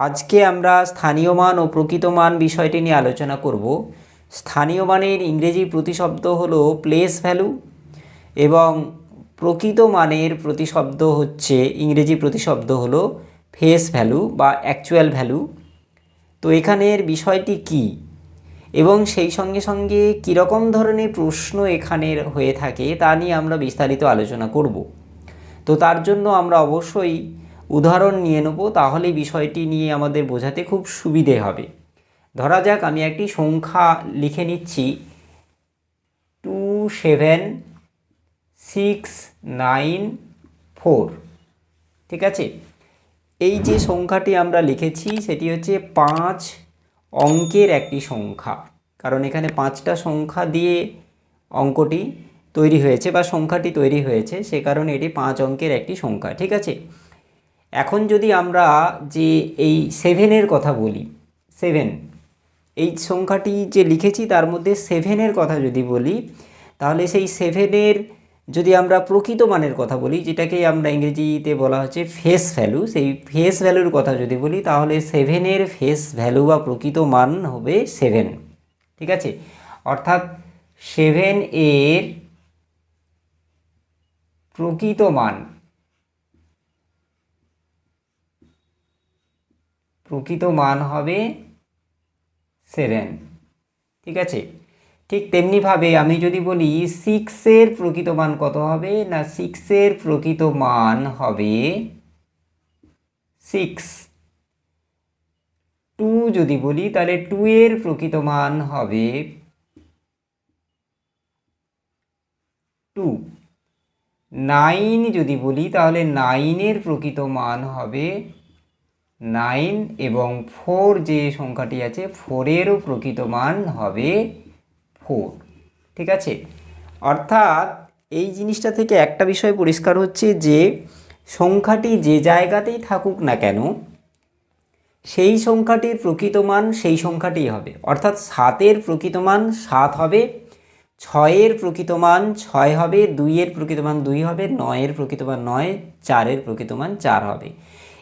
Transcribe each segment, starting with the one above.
আজকে আমরা স্থানীয় মান ও প্রকৃত মান বিষয়টি নিয়ে আলোচনা করব। স্থানীয় মানের ইংরেজি প্রতিশব্দ হলো প্লেস ভ্যালু এবং প্রকৃত মানের প্রতিশব্দ হচ্ছে, ইংরেজি প্রতিশব্দ হলো ফেস ভ্যালু বা অ্যাকচুয়াল ভ্যালু তো এখানের বিষয়টি কি এবং সেই সঙ্গে সঙ্গে কীরকম ধরনের প্রশ্ন এখানের হয়ে থাকে তা নিয়ে আমরা বিস্তারিত আলোচনা করব। তো তার জন্য আমরা অবশ্যই উদাহরণ নিয়ে নেব তাহলে বিষয়টি নিয়ে আমাদের বোঝাতে খুব সুবিধে হবে। ধরা যাক, আমি একটি সংখ্যা লিখে নিচ্ছি। Two seven six nine four, ঠিক আছে? এই যে সংখ্যাটি আমরা লিখেছি, সেটি হচ্ছে পাঁচ অঙ্কের একটি সংখ্যা। কারণ এখানে পাঁচটা সংখ্যা দিয়ে অঙ্কটি তৈরি হয়েছে বা সংখ্যাটি তৈরি হয়েছে, সে কারণে এটি পাঁচ অঙ্কের একটি সংখ্যা, ঠিক আছে? এখন যদি আমরা যে এই সেভেনের কথা বলি সেভেন এই সংখ্যাটি যে লিখেছি তার মধ্যে সেভেনের কথা যদি বলি, তাহলে সেই সেভেনের যদি আমরা প্রকৃত মানের কথা বলি, যেটাকে আমরা ইংরেজিতে বলা হচ্ছে ফেস ভ্যালু সেই ফেস ভ্যালুর কথা যদি বলি, তাহলে সেভেনের ফেস ভ্যালু বা প্রকৃত মান হবে সেভেন ঠিক আছে? অর্থাৎ সেভেন এর প্রকৃত মান প্রকৃত মান হবে সেভেন ঠিক আছে? ঠিক তেমনিভাবে আমি যদি বলি সিক্সের প্রকৃত মান কত হবে? না সিক্সের প্রকৃত মান হবে সিক্স টু যদি বলি, তাহলে টু এর প্রকৃত মান হবে টু নাইন যদি বলি, তাহলে নাইনের প্রকৃত মান হবে নাইন এবং ফোর যে সংখ্যাটি আছে, ফোরেরও প্রকৃত মান হবে ফোর। ঠিক আছে? অর্থাৎ এই জিনিসটা থেকে একটা বিষয় পরিষ্কার হচ্ছে যে, সংখ্যাটি যে জায়গাতেই থাকুক না কেন, সেই সংখ্যাটির প্রকৃত মান সেই সংখ্যাটিই হবে। অর্থাৎ সাতের প্রকৃত মান সাত হবে, ছয়ের প্রকৃত মান ছয় হবে, দুইয়ের প্রকৃত মান দুই হবে, নয়ের প্রকৃত মান নয়, চারের প্রকৃত মান চার হবে।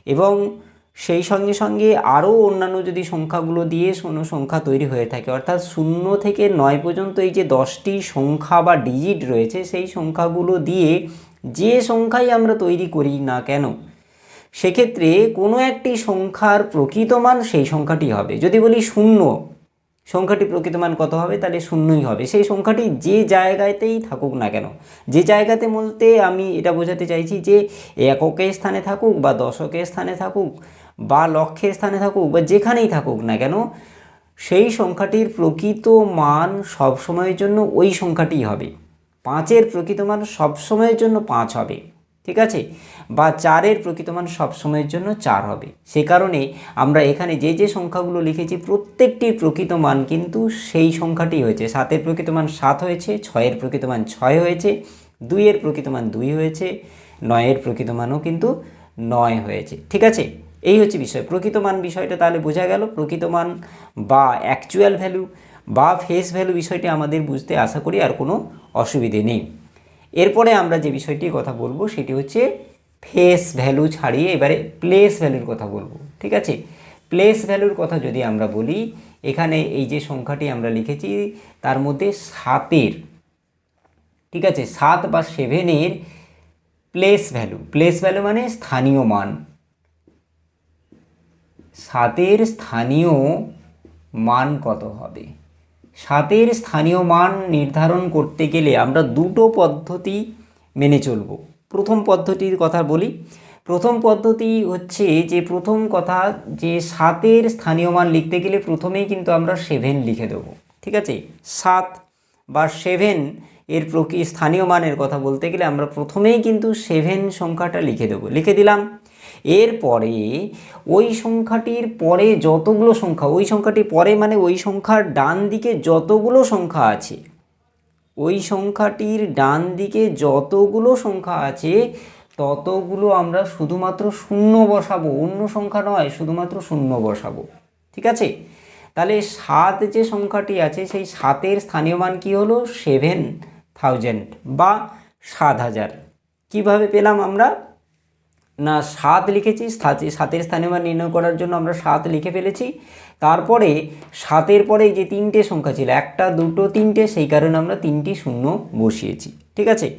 এবং সেই সঙ্গে সঙ্গে আরও অন্যান্য যদি সংখ্যাগুলো দিয়ে কোনো সংখ্যা তৈরি হয়ে থাকে, অর্থাৎ শূন্য থেকে নয় পর্যন্ত এই যে দশটি সংখ্যা বা ডিজিট রয়েছে, সেই সংখ্যাগুলো দিয়ে যে সংখ্যাই আমরা তৈরি করি না কেন, সেক্ষেত্রে কোনো একটি সংখ্যার প্রকৃত মান সেই সংখ্যাটি হবে। যদি বলি শূন্য, সংখ্যাটি প্রকৃত মান কত হবে? তাহলে শূন্যই হবে। সেই সংখ্যাটি যে জায়গাতেই থাকুক না কেন, যে জায়গাতে বলতে আমি এটা বোঝাতে চাইছি যে এককের স্থানে থাকুক বা দশকের স্থানে থাকুক বা লক্ষ্যের স্থানে থাকুক বা যেখানেই থাকুক না কেন, সেই সংখ্যাটির প্রকৃত মান সব সময়ের জন্য ওই সংখ্যাটিই হবে। পাঁচের প্রকৃত মান সব সময়ের জন্য পাঁচ হবে, ঠিক আছে? বা চারের প্রকৃত মান সব সময়ের জন্য চার হবে। সে কারণে আমরা এখানে যে যে সংখ্যাগুলো লিখেছি, প্রত্যেকটির প্রকৃত মান কিন্তু সেই সংখ্যাটি হয়েছে। সাতের প্রকৃত মান সাত হয়েছে, ছয়ের প্রকৃত মান ছয় হয়েছে, দুইয়ের প্রকৃত মান দুই হয়েছে, নয়ের প্রকৃত মানও কিন্তু নয় হয়েছে, ঠিক আছে? এই হচ্ছে বিষয়। প্রকৃত মান বিষয়টা তাহলে বোঝা গেল। প্রকৃত মান বা অ্যাকচুয়াল ভ্যালু বা ফেস ভ্যালু বিষয়টি আমাদের বুঝতে আশা করি আর কোনো অসুবিধে নেই। এরপরে আমরা যে বিষয়টির কথা বলব সেটি হচ্ছে ফেস ভ্যালু ছাড়িয়ে এবারে প্লেস ভ্যালুর কথা বলব। ঠিক আছে? প্লেস ভ্যালুর কথা যদি আমরা বলি, এখানে এই যে সংখ্যাটি আমরা লিখেছি, তার মধ্যে সাতের, ঠিক আছে? সাত বা সেভেনের প্লেস ভ্যালু প্লেস ভ্যালু মানে স্থানীয় মান। সাতের স্থানীয় মান কত হবে? সাতের স্থানীয় মান নির্ধারণ করতে গেলে আমরা দুটো পদ্ধতি মেনে চলব। প্রথম পদ্ধতির কথা বলি। প্রথম পদ্ধতি হচ্ছে যে, প্রথম কথা যে, সাতের স্থানীয় মান লিখতে গেলে প্রথমেই কিন্তু আমরা সেভেন লিখে দেবো। ঠিক আছে? সাত বা সেভেন এর প্রকৃ, স্থানীয় মানের কথা বলতে গেলে আমরা প্রথমেই কিন্তু সেভেন সংখ্যাটা লিখে দেবো। লিখে দিলাম। এরপরে ওই সংখ্যাটির পরে যতগুলো সংখ্যা, ওই সংখ্যাটির পরে মানে ওই সংখ্যার ডান দিকে যতগুলো সংখ্যা আছে, ওই সংখ্যাটির ডান দিকে যতগুলো সংখ্যা আছে, ততগুলো আমরা শুধুমাত্র শূন্য বসাবো, অন্য সংখ্যা নয়, শুধুমাত্র শূন্য বসাবো, ঠিক আছে? তাহলে সাত যে সংখ্যাটি আছে, সেই সাতের স্থানীয় মান কি হলো? সেভেন থাউজেন্ড বা সাত হাজার। কীভাবে পেলাম আমরা? না সাত লিখেছি, সাতে- সাতের স্থানীয় মান নির্ণয় করার জন্য আমরা সাত লিখে ফেলেছি। তারপরে সাতের পরে যে তিনটে সংখ্যা ছিল, একটা, দুটো, তিনটে, সেই কারণে আমরা তিনটি শূন্য বসিয়েছি, ঠিক আছে?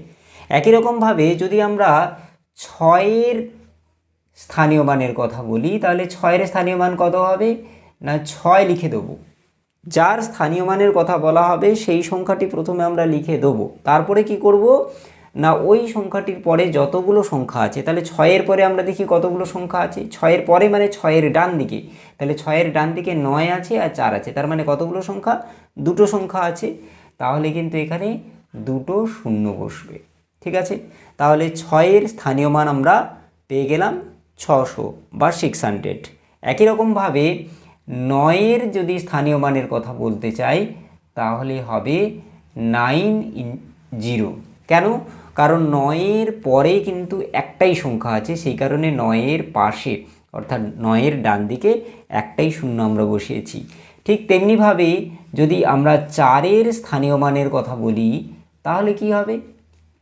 একই রকমভাবে যদি আমরা ছয়ের স্থানীয় মানের কথা বলি, তাহলে ছয়ের স্থানীয় মান কত হবে? না, ছয় লিখে দেবো। যার স্থানীয় মানের কথা বলা হবে, সেই সংখ্যাটি প্রথমে আমরা লিখে দেবো। তারপরে কি করব? না ওই সংখ্যাটির পরে যতগুলো সংখ্যা আছে, তাহলে ছয়ের পরে আমরা দেখি কতগুলো সংখ্যা আছে। ছয়ের পরে মানে ছয়ের ডান দিকে। তাহলে ছয়ের ডান দিকে নয় আছে আর চার আছে। তার মানে কতগুলো সংখ্যা? দুটো সংখ্যা আছে। তাহলে কিন্তু এখানে দুটো শূন্য বসবে। ঠিক আছে? তাহলে ছয়ের স্থানীয় মান আমরা পেয়ে গেলাম ছশো বা সিক্স হান্ড্রেড একই রকমভাবে নয়ের যদি স্থানীয় মানের কথা বলতে চাই, তাহলে হবে নাইন ইন জিরো কেন? কারণ নয়ের পরে কিন্তু একটাই সংখ্যা আছে, সেই কারণে নয়ের পাশে, অর্থাৎ নয়ের ডান দিকে একটাই শূন্য আমরা বসিয়েছি। ঠিক তেমনিভাবে যদি আমরা চারের স্থানীয় মানের কথা বলি, তাহলে কি হবে?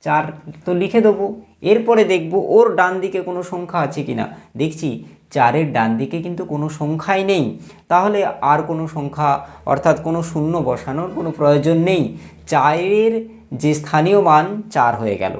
চার তো লিখে দেবো। এরপরে দেখব ওর ডান দিকে কোনো সংখ্যা আছে কি না দেখছি চারের ডান দিকে কিন্তু কোনো সংখ্যাই নেই। তাহলে আর কোনো সংখ্যা, অর্থাৎ কোনো শূন্য বসানোর কোনো প্রয়োজন নেই। চারের যে স্থানীয় মান চার হয়ে গেল।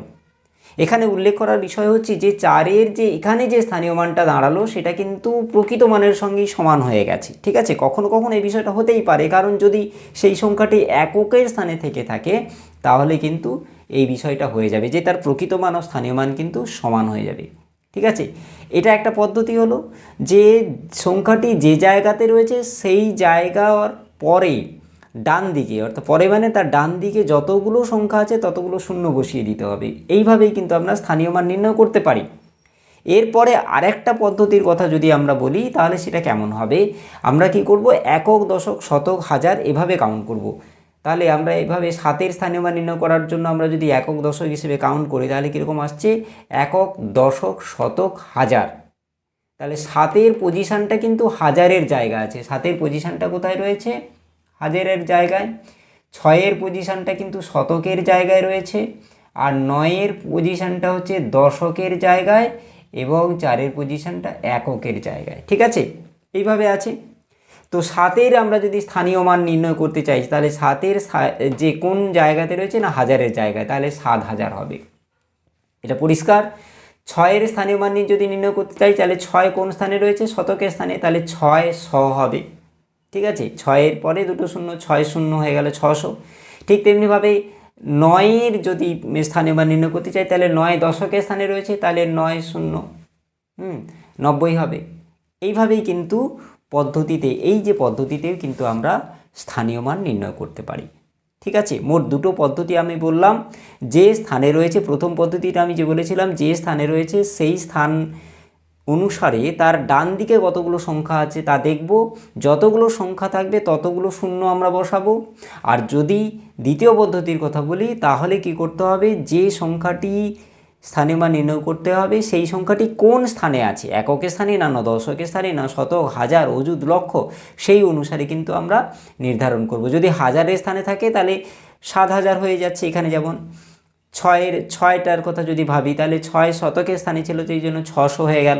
এখানে উল্লেখ করার বিষয় হচ্ছে যে চারের যে এখানে যে স্থানীয় মানটা দাঁড়াল, সেটা কিন্তু প্রকৃত মানের সঙ্গেই সমান হয়ে গেছে। ঠিক আছে? কখনো কখনো এই বিষয়টা হতেই পারে, কারণ যদি সেই সংখ্যাটি এককের স্থানে থেকে থাকে, তাহলে কিন্তু এই বিষয়টা হয়ে যাবে যে তার প্রকৃত মান ও স্থানীয় মান কিন্তু সমান হয়ে যাবে। ঠিক আছে? এটা একটা পদ্ধতি হলো যে সংখ্যাটি যে জায়গাতে রয়েছে, সেই জায়গার পরে ডান দিকে, অর্থাৎ পরে মানে তার ডান দিকে যতগুলো সংখ্যা আছে ততগুলো শূন্য বসিয়ে দিতে হবে। এইভাবেই কিন্তু আমরা স্থানীয় মান নির্ণয় করতে পারি। এরপরে আরেকটা পদ্ধতির কথা যদি আমরা বলি, তাহলে সেটা কেমন হবে? আমরা কি করব? একক, দশক, শতক, হাজার এভাবে কাউন্ট করব। তাহলে আমরা এভাবে সাতের স্থানীয় মান নির্ণয় করার জন্য আমরা যদি একক, দশক হিসেবে কাউন্ট করি, তাহলে কীরকম আসছে? একক, দশক, শতক, হাজার। তাহলে সাতের পজিশানটা কিন্তু হাজারের জায়গা আছে। সাতের পজিশানটা কোথায় রয়েছে? হাজারের জায়গায়, ছয়ের পজিশানটা কিন্তু শতকের জায়গায় রয়েছে, আর নয়ের পজিশানটা হচ্ছে দশকের জায়গায় এবং চারের পজিশানটা এককের জায়গায়, ঠিক আছে? এইভাবে আছে। তো সাতের আমরা যদি স্থানীয় মান নির্ণয় করতে চাই, তাহলে সাতের যে কোন জায়গাতে রয়েছে না হাজারের জায়গায়, তাহলে সাত হাজার হবে। এটা পরিষ্কার? ছয়ের স্থানীয় মান যদি নির্ণয় করতে চাই, তাহলে ছয় কোন স্থানে রয়েছে? শতকের স্থানে, তাহলে ছয় শ হবে। ঠিক আছে? ছয়ের পরে দুটো শূন্য, ছয় শূন্য হয়ে গেল ছশো। ঠিক তেমনিভাবে নয়ের যদি স্থানীয় মান নির্ণয় করতে চাই, তাহলে নয় দশকের স্থানে রয়েছে, তাহলে নয় শূন্য। হুম, নব্বই হবে। এইভাবেই কিন্তু পদ্ধতিতে, এই যে পদ্ধতিতেও কিন্তু আমরা স্থানীয় মান নির্ণয় করতে পারি। ঠিক আছে? মোট দুটো পদ্ধতি আমি বললাম। যে স্থানে রয়েছে, প্রথম পদ্ধতিটা আমি যে বলেছিলাম, যে স্থানে রয়েছে, সেই স্থান অনুসারে তার ডান দিকে কতগুলো সংখ্যা আছে তা দেখব। যতগুলো সংখ্যা থাকবে ততগুলো শূন্য আমরা বসাবো। আর যদি দ্বিতীয় পদ্ধতির কথা বলি, তাহলে কি করতে হবে? যে সংখ্যাটি স্থানে মান নির্ণয় করতে হবে, সেই সংখ্যাটি কোন স্থানে আছে? এককের স্থানে না না দশকের স্থানে না, শতক, হাজার, অযুত, লক্ষ, সেই অনুসারে কিন্তু আমরা নির্ধারণ করব। যদি হাজারের স্থানে থাকে, তাহলে সাত হাজার হয়ে যাচ্ছে এখানে যেমন। ছয়ের, ছয়টার কথা যদি ভাবি, তাহলে ছয় শতকের স্থানে ছিল তো এই জন্য ছশো হয়ে গেল।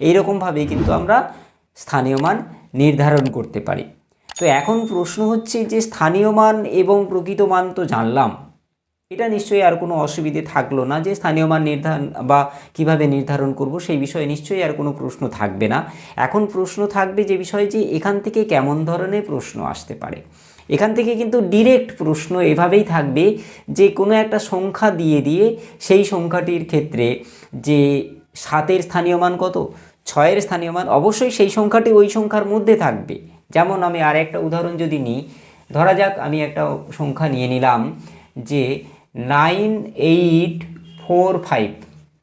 এইরকমভাবেই কিন্তু আমরা স্থানীয় মান নির্ধারণ করতে পারি। তো এখন প্রশ্ন হচ্ছে যে, স্থানীয় মান এবং প্রকৃত মান তো জানলাম। এটা নিশ্চয়ই আর কোনো অসুবিধে থাকল না যে, স্থানীয় মান নির্ধারণ বা কীভাবে নির্ধারণ করব, সেই বিষয়ে নিশ্চয়ই আর কোনো প্রশ্ন থাকবে না। এখন প্রশ্ন থাকবে যে বিষয়ে যে, এখান থেকে কেমন ধরনের প্রশ্ন আসতে পারে। এখান থেকে কিন্তু ডিরেক্ট প্রশ্ন এভাবেই থাকবে যে কোনো একটা সংখ্যা দিয়ে দিয়ে সেই সংখ্যাটির ক্ষেত্রে যে সাতের স্থানীয় মান কত? ছয়ের স্থানীয় মান, অবশ্যই সেই সংখ্যাটি ওই সংখ্যার মধ্যে থাকবে। যেমন আমি আর একটা উদাহরণ যদি নিই, ধরা যাক আমি একটা সংখ্যা নিয়ে নিলাম যে নাইন এইট ফোর ফাইভ,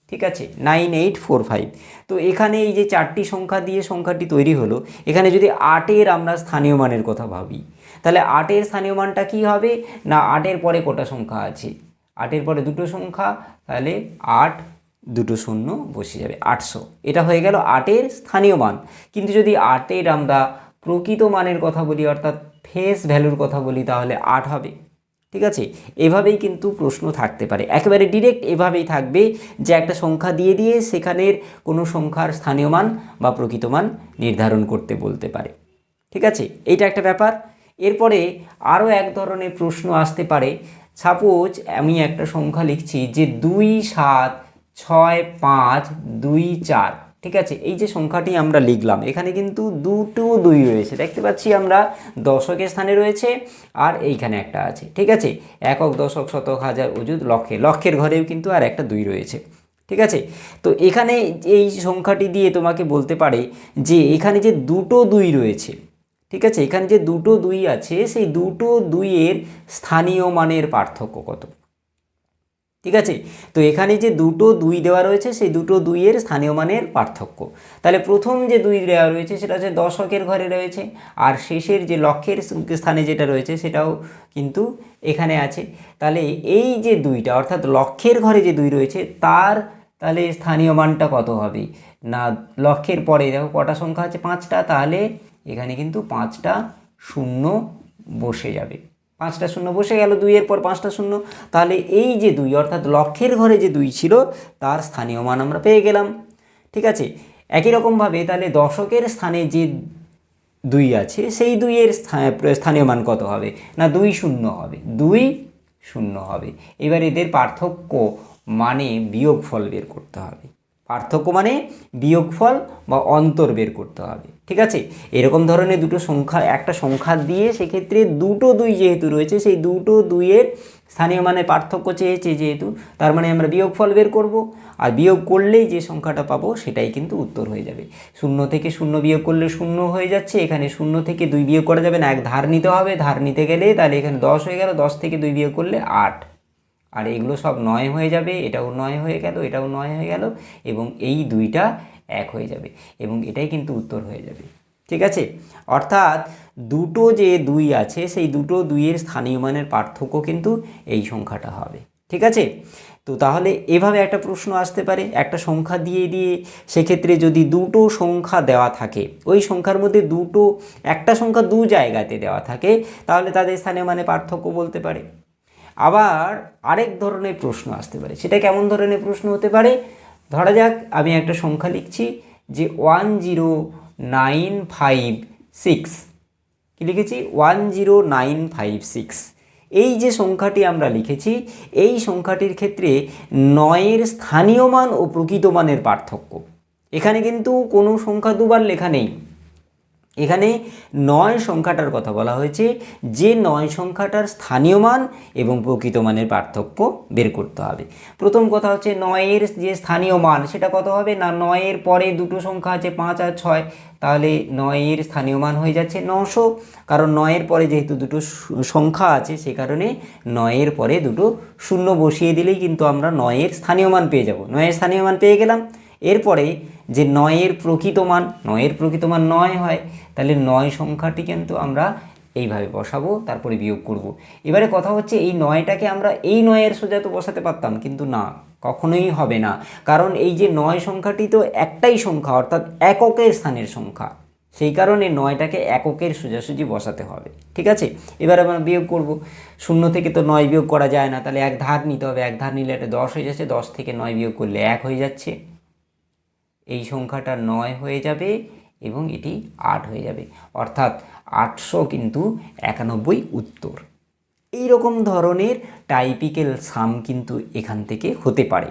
ঠিক আছে? Nine eight four five. তো এখানে এই যে চারটি সংখ্যা দিয়ে সংখ্যাটি তৈরি হলো, এখানে যদি আটের আমরা স্থানীয় মানের কথা ভাবি তাহলে আটের স্থানীয় মানটা কি হবে? না, আটের পরে কটা সংখ্যা আছে? আটের পরে দুটো সংখ্যা, তাহলে আট দুটো শূন্য বসে যাবে আটশো। এটা হয়ে গেল আটের স্থানীয় মান। কিন্তু যদি আটের আমরা প্রকৃত মানের কথা বলি, অর্থাৎ ফেস ভ্যালুর কথা বলি, তাহলে আট হবে। ঠিক আছে? এভাবেই কিন্তু প্রশ্ন থাকতে পারে। একেবারে ডিরেক্ট এভাবেই থাকবে যে একটা সংখ্যা দিয়ে দিয়ে সেখানের কোনো সংখ্যার স্থানীয় মান বা প্রকৃত মান নির্ধারণ করতে বলতে পারে। ঠিক আছে? এইটা একটা ব্যাপার। এরপরে আরও এক ধরনের প্রশ্ন আসতে পারে। সাপোজ আমি একটা সংখ্যা লিখছি যে দুই সাত ছয় পাঁচ দুই চার, ঠিক আছে? এই যে সংখ্যাটি আমরা লিখলাম, এখানে কিন্তু দুটো দুই রয়েছে। দেখতে পাচ্ছি আমরা দশকের স্থানে রয়েছে আর এইখানে একটা আছে, ঠিক আছে? একক দশক শতক হাজার অযুত লক্ষে, লক্ষের ঘরেও কিন্তু আর একটা দুই রয়েছে, ঠিক আছে? তো এখানে এই সংখ্যাটি দিয়ে তোমাকে বলতে পারে যে এখানে যে দুটো দুই রয়েছে ঠিক আছে? এখানে যে দুটো দুই আছে, সেই দুটো দুইয়ের স্থানীয় মানের পার্থক্য কত? ঠিক আছে? তো এখানে যে দুটো দুই দেওয়া রয়েছে, সেই দুটো দুইয়ের স্থানীয় মানের পার্থক্য। তাহলে প্রথম যে দুই দেওয়া রয়েছে, সেটা হচ্ছে দশকের ঘরে রয়েছে, আর শেষের যে লক্ষের স্থানে যেটা রয়েছে, সেটাও কিন্তু এখানে আছে। তাহলে এই যে দুইটা, অর্থাৎ লক্ষের ঘরে যে দুই রয়েছে, তার তাহলে স্থানীয় মানটা কত হবে? না লক্ষের পরে দেখো, কটা সংখ্যা আছে? পাঁচটা, তাহলে এখানে কিন্তু পাঁচটা শূন্য বসে যাবে। পাঁচটা শূন্য বসে গেল দুইয়ের পর পাঁচটা শূন্য। তাহলে এই যে দুই, অর্থাৎ লক্ষের ঘরে যে দুই ছিল, তার স্থানীয় মান আমরা পেয়ে গেলাম। ঠিক আছে? একই রকমভাবে তাহলে দশকের স্থানে যে দুই আছে, সেই দুইয়ের স্থা- স্থানীয় মান কত হবে? না, দুই শূন্য হবে। দুই শূন্য হবে। এবার এদের পার্থক্য মানে বিয়োগফল বের করতে হবে। পার্থক্য মানে বিয়োগফল বা অন্তর বের করতে হবে। ঠিক আছে? এরকম ধরনের দুটো সংখ্যা, একটা সংখ্যা দিয়ে সেক্ষেত্রে দুটো দুই যেহেতু রয়েছে, সেই দুটো দুইয়ের স্থানীয় মানে পার্থক্য চেয়েছে যেহেতু, তার মানে আমরা বিয়োগফল বের করব। আর বিয়োগ করলেই যে সংখ্যাটা পাবো সেটাই কিন্তু উত্তর হয়ে যাবে। শূন্য থেকে শূন্য বিয়োগ করলে শূন্য হয়ে যাচ্ছে, এখানে শূন্য থেকে দুই বিয়োগ করা যাবে না, এক ধার নিতে হবে, ধার নিতে গেলে তাহলে এখানে দশ হয়ে গেল, দশ থেকে দুই বিয়োগ করলে আট। আর এগুলো সব নয় হয়ে যাবে, এটাও নয় হয়ে গেল, এটাও নয় হয়ে গেল, এবং এই দুইটা এক হয়ে যাবে এবং এটাই কিন্তু উত্তর হয়ে যাবে। ঠিক আছে? অর্থাৎ দুটো যে দুই আছে, সেই দুটো দুইয়ের স্থানীয় মানের পার্থক্য কিন্তু এই সংখ্যাটা হবে। ঠিক আছে? তো তাহলে এভাবে একটা প্রশ্ন আসতে পারে। একটা সংখ্যা দিয়ে দিয়ে সেক্ষেত্রে যদি দুটো সংখ্যা দেওয়া থাকে, ওই সংখ্যার মধ্যে দুটো, একটা সংখ্যা দু জায়গাতে দেওয়া থাকে, তাহলে তাদের স্থানীয় মানে পার্থক্য বলতে পারে। আবার আরেক ধরনের প্রশ্ন আসতে পারে। সেটা কেমন ধরনের প্রশ্ন হতে পারে? ধরা যাক, আমি একটা সংখ্যা লিখছি যে one zero nine five six কী লিখেছি? One zero nine five six এই যে সংখ্যাটি আমরা লিখেছি, এই সংখ্যাটির ক্ষেত্রে নয়ের স্থানীয় মান ও প্রকৃত মানের পার্থক্য। এখানে কিন্তু কোনো সংখ্যা দুবার লেখা নেই। এখানে নয় সংখ্যাটার কথা বলা হয়েছে। যে নয় সংখ্যাটার স্থানীয় মান এবং প্রকৃত মানের পার্থক্য বের করতে হবে। প্রথম কথা হচ্ছে নয়ের যে স্থানীয় মান, সেটা কত হবে? না, নয়ের পরে দুটো সংখ্যা আছে, পাঁচ আর ছয়। তাহলে নয়ের স্থানীয় মান হয়ে যাচ্ছে নশো। কারণ নয়ের পরে যেহেতু দুটো সংখ্যা আছে, সে কারণে নয়ের পরে দুটো শূন্য বসিয়ে দিলেই কিন্তু আমরা নয়ের স্থানীয় মান পেয়ে যাব। নয়ের স্থানীয় মান পেয়ে গেলাম। এরপরে যে নয়ের প্রকৃত মান, নয়ের প্রকৃত মান নয় হয় তাহলে নয় সংখ্যাটি কিন্তু আমরা এইভাবে বসাবো, তারপরে বিয়োগ করব। এবারে কথা হচ্ছে এই নয়টাকে আমরা এই নয়ের সোজা তো বসাতে পারতাম, কিন্তু না, কখনোই হবে না। কারণ এই যে নয় সংখ্যাটি তো একটাই সংখ্যা, অর্থাৎ এককের স্থানের সংখ্যা। সেই কারণে নয়টাকে এককের সোজাসুজি বসাতে হবে, ঠিক আছে? এবার আমরা বিয়োগ করব। শূন্য থেকে তো নয় বিয়োগ করা যায় না, তাহলে এক ধার নিতে হবে। এক ধার নিলে এটা দশ হয়ে যাচ্ছে, দশ থেকে নয় বিয়োগ করলে এক হয়ে যাচ্ছে। এই সংখ্যাটা নয় হয়ে যাবে এবং এটি আট হয়ে যাবে। অর্থাৎ আটশো কিন্তু একানব্বই উত্তর। এই রকম ধরনের টাইপিক্যাল সাম কিন্তু এখান থেকে হতে পারে।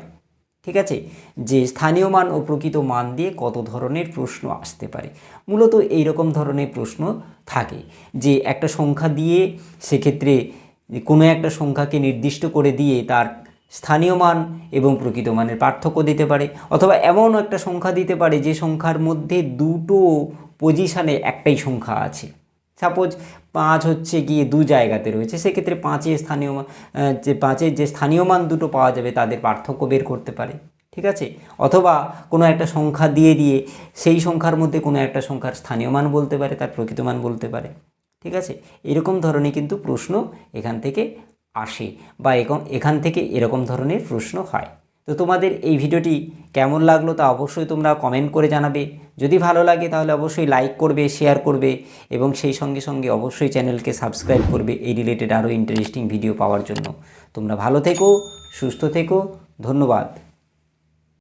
ঠিক আছে? যে স্থানীয় মান ও প্রকৃত মান দিয়ে কত ধরনের প্রশ্ন আসতে পারে। মূলত এই রকম ধরনের প্রশ্ন থাকে যে একটা সংখ্যা দিয়ে সেক্ষেত্রে কোনো একটা সংখ্যাকে নির্দিষ্ট করে দিয়ে তার স্থানীয় মান এবং প্রকৃত মানের পার্থক্য দিতে পারে, অথবা এমন একটা সংখ্যা দিতে পারে যে সংখ্যার মধ্যে দুটো পজিশানে একটাই সংখ্যা আছে। সাপোজ পাঁচ হচ্ছে গিয়ে দু জায়গাতে রয়েছে, সেক্ষেত্রে পাঁচের স্থানীয় যে পাঁচের যে স্থানীয় মান দুটো পাওয়া যাবে, তাদের পার্থক্য বের করতে পারে, ঠিক আছে? অথবা কোনো একটা সংখ্যা দিয়ে দিয়ে সেই সংখ্যার মধ্যে কোনো একটা সংখ্যার স্থানীয় মান বলতে পারে, তার প্রকৃত মান বলতে পারে, ঠিক আছে? এরকম ধরনের কিন্তু প্রশ্ন এখান থেকে আসে বা এখান থেকে এরকম ধরনের প্রশ্ন হয়। তো তোমাদের এই ভিডিওটি কেমন লাগল তা অবশ্যই তোমরা কমেন্ট করে জানাবে। যদি ভালো লাগে তাহলে অবশ্যই লাইক করবে শেয়ার করবে এবং সেই সঙ্গে সঙ্গে অবশ্যই চ্যানেলকে সাবস্ক্রাইব করবে এই রিলেটেড আরও ইন্টারেস্টিং ভিডিও পাওয়ার জন্য। তোমরা ভালো থেকো, সুস্থ থেকো, ধন্যবাদ।